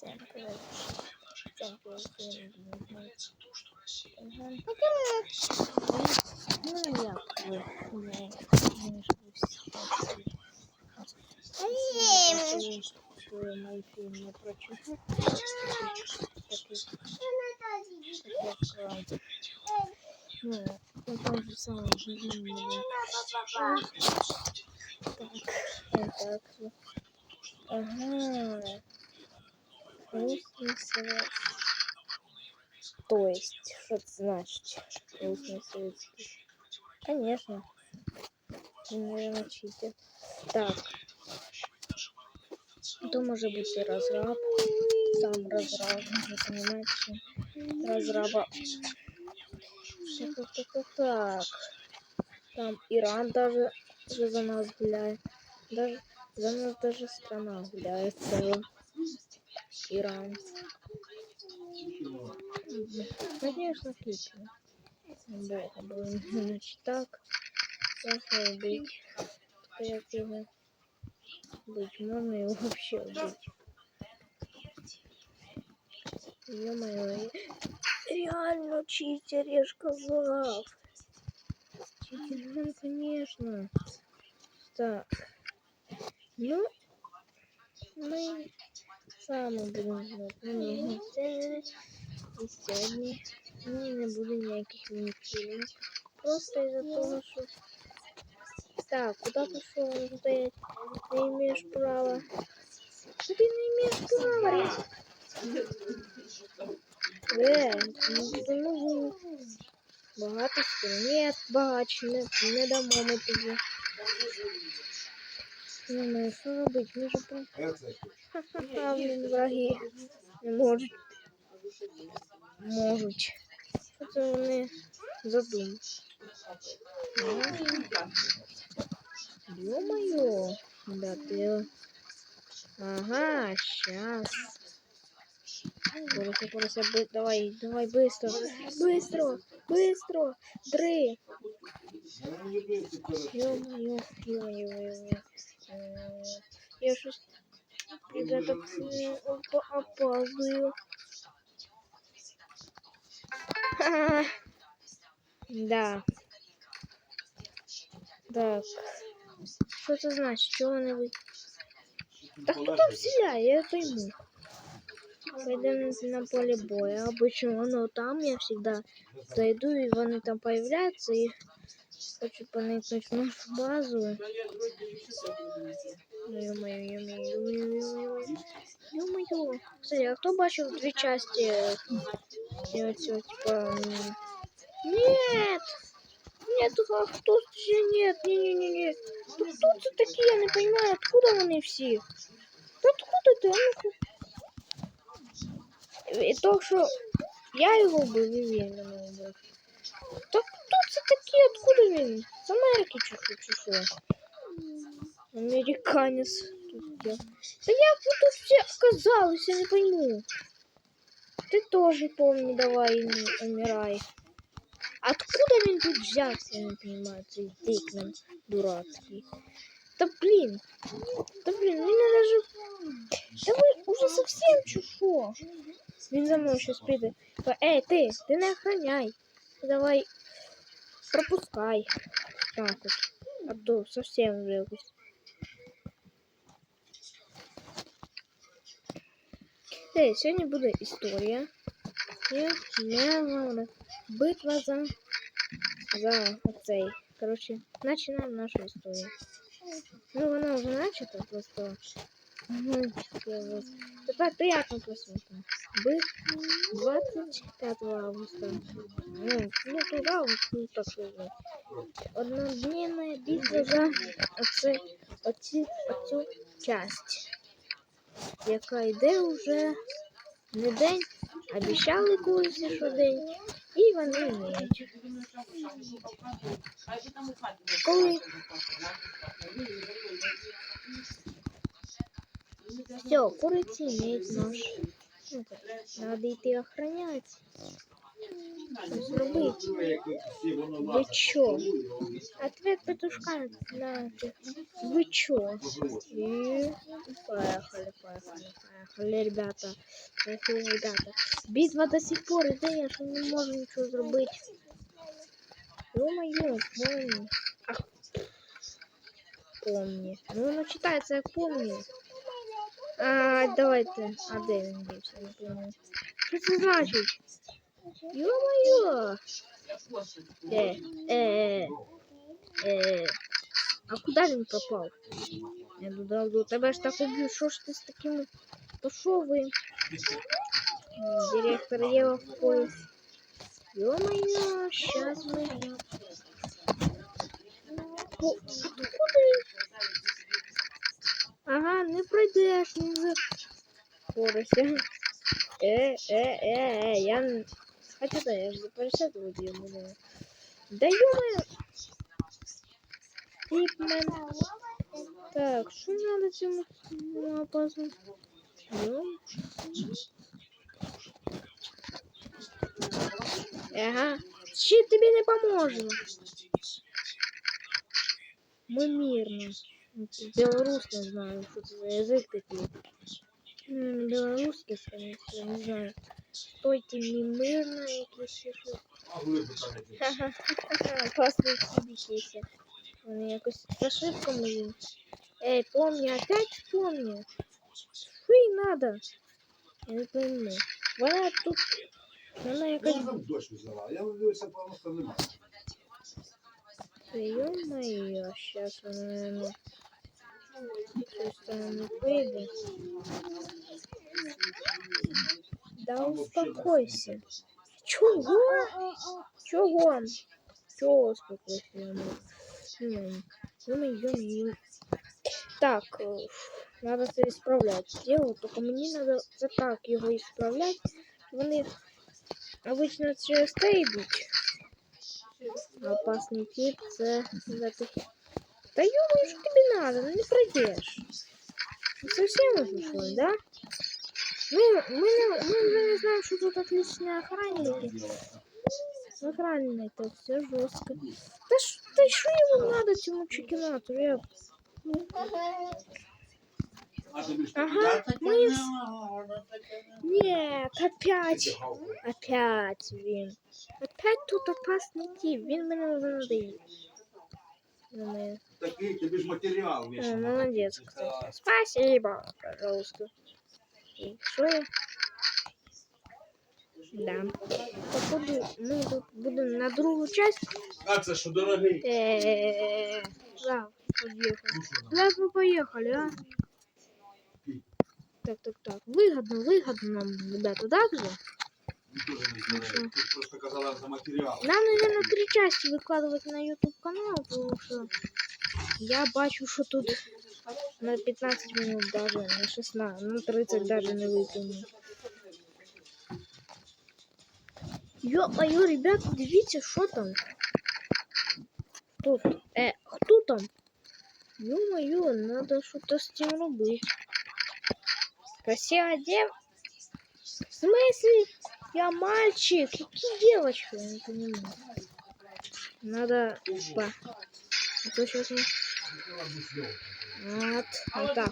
Всем привет. Всем привет. Всем привет. Ага. Ну, як ви? Ми, ми ж ви всі бачили. Бачили, що мої фільми про чого. Такий, як, а, ну, ну, там же саме длинний. Так, так. Ага. Совет. То есть, что это значит? Советский. Конечно. Наверное, читер. Так. То может быть и разраб. Сам разраб. Вы понимаете? Разраба. Так, так, так, так, так. Там Иран даже, даже за нас гуляет. Даже за нас даже страна гуляет целая. Иран. Мгм. Конечно, отлично. Бога был. Значит так. Можно убить. Его быть? Можно его вообще убить. Ё-моё. Реально читер, я ж сказал. Читер, ну, конечно. Так. Ну, мы саме будемо знати. Ну, ні, не сьогодні. І сьогодні. Ні, не буде ніяких мініфільмів. Просто із-за того, що... Так, куда пошел он стоять? Не имеешь права. Ты не имеешь права. Э, ну, ну, багато спин. Нет, багач, не, не дамо ми тобі. Не знаю, що робити, ми ж прям... Ха-ха-ха, блін, враги не можуть. Можуть. Що це вони задумали? Ё-моё, да ты... Ага, сейчас. Порося, порося, бы... давай, давай, быстро, быстро, быстро, дры. Ё-моё, ё-моё, ё-моё. Я щось, ребята, опа- опаздываю. Да. Так. Що це значить? Чого вони ви... Та хто там стріляє, я пойму. Пойдем на поле боя. Обычно оно там, я всегда зайду, и вони там появляются, и хочу проникнуть в нашу базу. Ну, Ё-моё, ё-моё, ё-моё, ё-моё. Ё-моё. Кстати, а кто бачил две части э, цього, типа... м, Нет! Нет, а кто же нет? Не-не-не-не. Тут тут це такі, я не понимаю, откуда вони всі? Та откуда ти? А ну-ка. І то, що я його вбив, і він мене вбив. Так хто це такі? Откуда він? З Америки чи що, чи що? Американець тут є. Та як ви тут всі оказались, я не пойму. Ты тоже помни, давай, не умирай. Откуда він тут взявся, я не понимаю, цей дикмен дурацкий. Да блин, да блин, меня даже... Да вы уже совсем чушо. Він за мною щось прийде. Та, Ей, ти, ти не охраняй. Давай, пропускай. Так от. А то совсем вже якось. Ей, сьогодні буде історія. І не головне. Битва за... За оцей. Коротше, починаємо нашу історію. Ну, вона вже начата просто. Мгм, таке ось. Тепер приятно посмотрим. Бит 25 августа. Ну, тут август, ну так сказать. Однодневная битва за оцю часть, яка йде вже не день, обіцяли колись, що день, і вони вміють. Коли все, курицы имеют нож. Так, Надо идти охранять. зробити. Ви чо? Ответ петушка на. Вы чё? И поехали, поехали, поехали, ребята. Поехали, ребята. Битва до сих пор идея, что не можем ничего сделать. Ё-моё, помни. Ах. Помни. Ну, оно читается, як помни. А, давайте. А де він дівся? Не пойму. Що це значить? Ё-моё! Э, э, э. А куда він пропав? Я додав до тебе ж так уб'ю. Що ж ти з такими? То що ви? М, Директор Єва в поїзд. Ё-моё, сейчас мы... О, откуда він? Ага, не пройдеш, не за... Скоростя. Э, э, э, э, я... Хотя да, я же за пересетувати йому не... Да ё Пипмен. Так, что надо ну, опасно? Ну. Ага. Щит тобі не поможе. Ми мирно. Белорус не знаю, що це за язик такий. М, Белорусский, скорее всего, не знаю. Стойте не мирно, якісь ще щось. Ха-ха-ха, класно якісь. Вони якось з ошибками. їм. Эй, помни, опять вспомни. Что ей надо? Я не пойму. Вона тут... Вона Я якась... там дощ взяла, я вивився просто нема. Ё-моё, сейчас вона, вийде. Да успокойся. Чего? Чего? Чего успокойся? М, Ё-моё, Так, э, надо це исправлять. Дело, только мне надо за так його исправлять. Вони обычно через те йдуть. Опасний тип, таки. Та йому що тобі надо, ну не пройдеш. Ну, совсем уже что, да? Мы, мы, не- мы уже не знаем, что тут отличные охранники. Охранники, это все жестко. Да, ш- да что ему надо, этому чекинату? Я А тобі ж Ага, так ми не с- можна таке. Нет, опять. Опять він. Опять тут опасний тип. Він мене вже надоїв. Думаю, Такий, тобі ж матеріал э, вішаний. молодец, кстати. Спасибо, пожалуйста. И что я? Да. Походу, мы тут будем на другую часть. А це що дорогий? Э, Да, подъехали. Ну що, Куда вы поехали, а? Так, так, так. Выгодно, выгодно нам, ребята, так же? він теж не здоровий. Тут просто Ну казала за. Нам, наверное, три части выкладывать на YouTube канал, потому что я бачу, что тут на 15 минут даже, на 16, на 30 даже не выкину. Ё-моё, ребята, дивіться, що там? Тут, э, хто там? Ё-моё, надо что-то с этим робить. Красивая дев... В смысле? Я мальчик. Какие девочки? Я не понимаю. Надо... Па. А то сейчас мы... Вот. Вот так.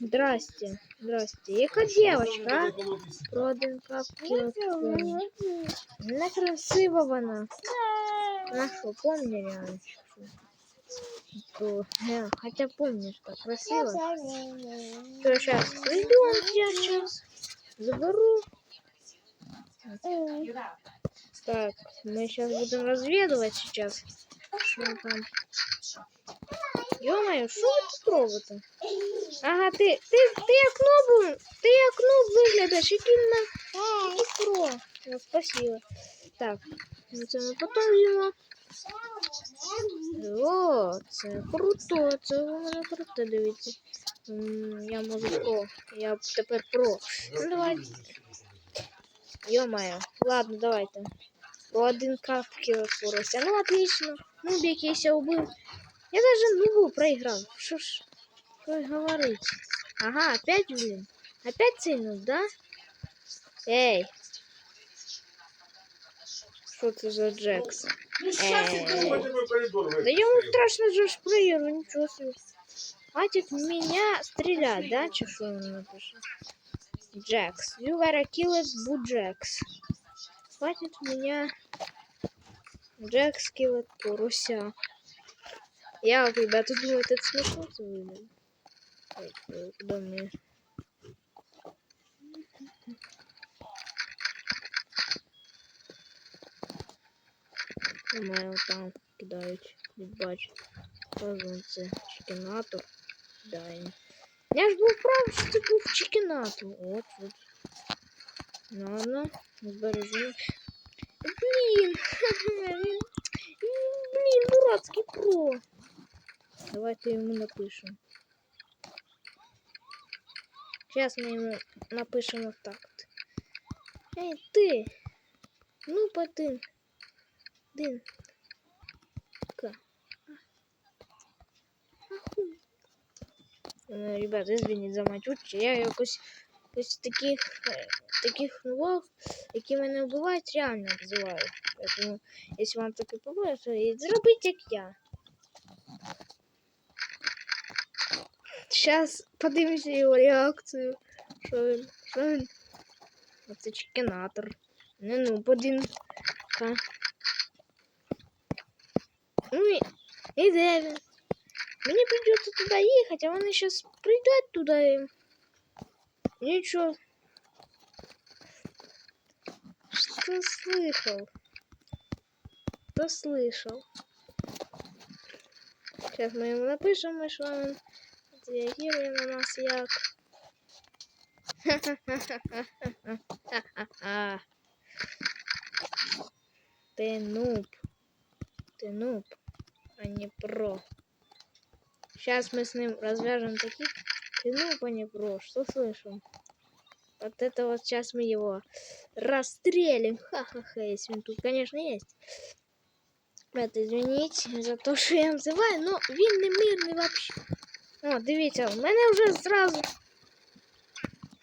Здрасте. Здрасте. Яка девочка, а? Один капки. Не красива вона. На що, хотя помнишь, как красиво. То сейчас придем, я сейчас заберу. Так, мы сейчас будем разведывать сейчас. Что там? Ё-моё, что вы тут робите? Ага, ти, ти, ти як нуб, ти як нуб виглядаєш, який на який про. Ну, спасибо. Так, ну це ми потім з'їмо. О, це круто, це у мене круто, дивіться. М, Я можу про, я тепер про. Ну давай. Ё-моё, ладно, давайте. Про один капки впорався. Ну, отлично. Ну, якийсь я убив. Я даже нубу проиграл. Что ж, что говорить. Ага, опять, блин. Опять цей нуб, да? Эй. Що це за Джекс? Ну, Да ему страшно же шпрейеру, ничего себе. Хватит меня стрелять, да? Че что он напишет? Джекс. You gotta kill it, Буджекс. Хватит в меня... Джекс it, Поруся. Я, вот, ребята, думаю, это смешно выглядит. Ой, Куда мне? Думаю, там кидають, бачу. Кажу, це чекінатор. Кидаємо. Я ж був прав, що це був чекінатор. От, от. Ладно, збережу. Блін, він- блін, дурацький про. Давайте йому напишемо. Сейчас мы ему напишем вот так вот. Эй, ты! Ну, потын. Дин. Ребята, извините за матючі. Я якось, якось таких, е, таких нових, які мене вбивають, реально обзиваю. Поэтому, якщо вам то і зробіть як я. Сейчас подивимося його реакцію. Що він? Що він? Оце. Не ну, один. Ну и, и де? Мені придется туда ехать, а вони сейчас придут туда и... Ничего. Что слышал? Кто слышал? Сейчас мы ему напишем, что он отреагирует на нас як. Ты нуб. Ты нуб, а не про. Сейчас мы с ним развяжем таких. Ты нуб, а не про. Что слышал? Вот это вот сейчас мы его расстрелим. Ха-ха-ха, если он тут, конечно, есть. Это извините за то, що я називаю, но він не мирний вообще. О, дивіться, у мене вже зразу.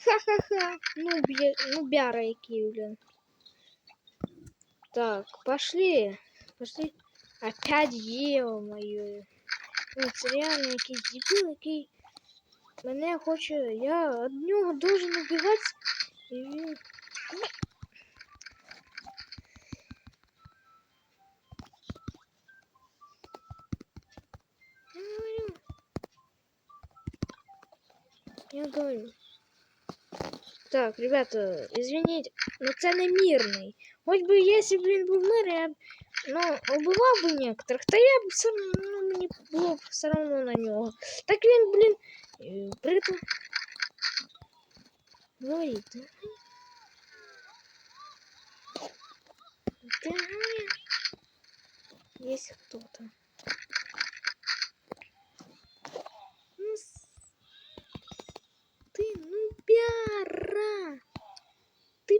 Ха-ха-ха. Ну, б'є, ну бяра який, блін. Так, пошли. Пошли. Опять ё-моё. Ну, це реально якийсь дебіл, який мене хоче. Я од нього должен убігати. І він. Ну. Я говорю. Я говорю. Так, ребята, извините, но це не мирний. Хоч би, якщо б він був мирний, я б ну, убивав би некоторых, то я б все ну, мені було б все одно на нього. Так він, блін, е, притом. Говорить, да? Да, есть кто-то. Ну, Ты нубяра! Ты...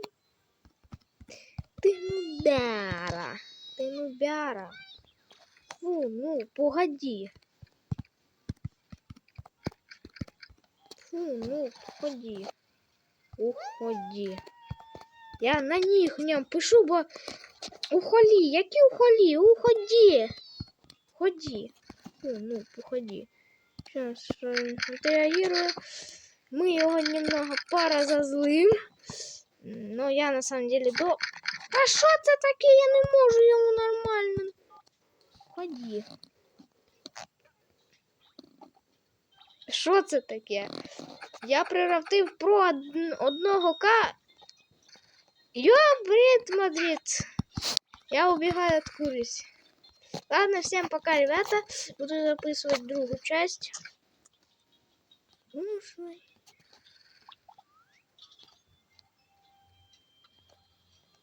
Ты нубяра! Ты нубяра! Фу, ну, погоди. Фу, ну, погоди. Уходи. Я на них нем пишу, бо ухолі, які ухолі, уходи. Ходи. Фу, ну, походи. Сейчас він відреагує. Мы его немного поразозлим. Но я на самом деле до... А що це таке? Я не можу йому нормально. Ході. Що це таке? Я приростив про одного К. Йо, бред, Мадрид. Я убегаю от курись. Ладно, всем пока, ребята. Буду записывать другую часть. Ну?